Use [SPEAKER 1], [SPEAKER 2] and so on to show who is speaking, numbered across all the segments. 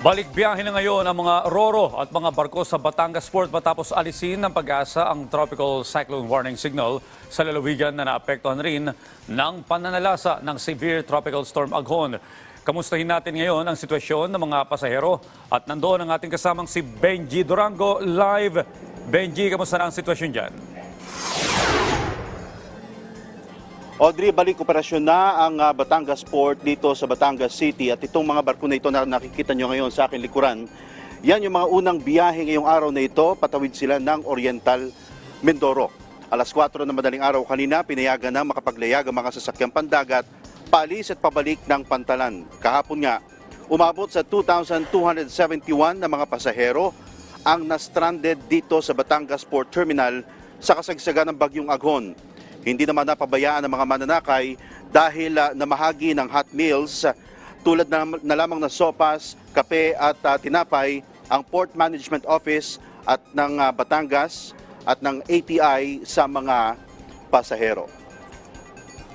[SPEAKER 1] Balik biyahe na ngayon ang mga roro at mga barko sa Batangas Port matapos alisin ng pag-asa ang tropical cyclone warning signal sa lalawigan na naapektuhan rin ng pananalasa ng severe tropical storm Aghon. Kamustahin natin ngayon ang sitwasyon ng mga pasahero at nandoon ang ating kasamang si Benji Durango live. Benji, kamusta na ang sitwasyon dyan?
[SPEAKER 2] Audrey, balik operasyon na ang ah, Batangas Port dito sa Batangas City at itong mga barko na ito na nakikita nyo ngayon sa aking likuran, yan yung mga unang biyahe ngayong araw na ito, patawid sila ng Oriental Mindoro. Alas 4 na madaling araw kanina, pinayagan na makapaglayag ang mga sasakyang pandagat, paalis at pabalik ng pantalan. Kahapon nga, umabot sa 2,271 na mga pasahero ang na-stranded dito sa Batangas Port Terminal sa kasagsagan ng bagyong Aghon. Hindi naman napabayaan ng mga mananakay dahil ah, namahagi ng hot meals tulad na, na lamang na sopas, kape at ah, tinapay ang Port Management Office at ng ah, Batangas at ng ATI sa mga pasahero.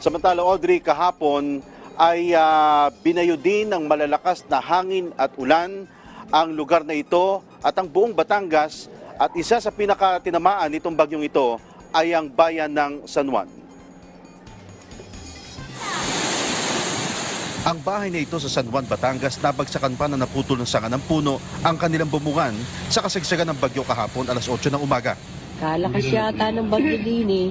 [SPEAKER 2] Samantala Audrey, kahapon ay ah, binayo din ng malalakas na hangin at ulan ang lugar na ito at ang buong Batangas at isa sa pinakatinamaan nitong bagyong ito ay ang bayan ng San Juan. Ang bahay na ito sa San Juan, Batangas, nabagsakan pa na naputol ng sanga ng puno ang kanilang bumungan sa kasagsagan ng bagyo kahapon alas 8 ng umaga.
[SPEAKER 3] Kalakas yata ng bagyo din eh.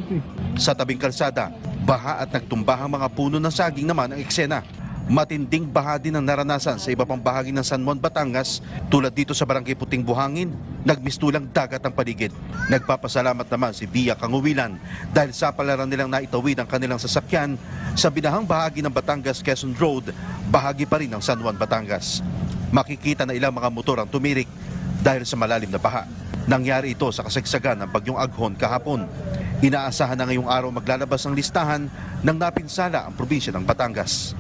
[SPEAKER 2] Sa tabing kalsada, baha at nagtumbahang mga puno ng saging naman ang eksena. Matinding baha din ang naranasan sa iba pang bahagi ng San Juan, Batangas tulad dito sa Barangay Puting Buhangin, nagmistulang dagat ang paligid. Nagpapasalamat naman si Via Kanguwilan dahil sa palaran nilang naitawid ang kanilang sasakyan sa binahang bahagi ng Batangas Quezon Road, bahagi pa rin ng San Juan, Batangas. Makikita na ilang mga motor ang tumirik dahil sa malalim na baha. Nangyari ito sa kasagsagan ng bagyong Aghon kahapon. Inaasahan na ngayong araw maglalabas ng listahan ng napinsala ang probinsya ng Batangas.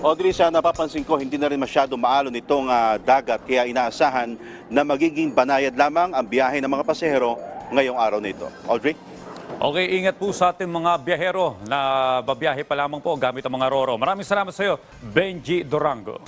[SPEAKER 2] Audrey, sa napapansin ko, hindi na rin masyado maalon itong ah, dagat kaya inaasahan na magiging banayad lamang ang biyahe ng mga pasahero ngayong araw na ito. Audrey?
[SPEAKER 1] Okay, ingat po sa ating mga biyahero na babiyahe pa lamang po gamit ang mga roro. Maraming salamat sa iyo, Benji Durango.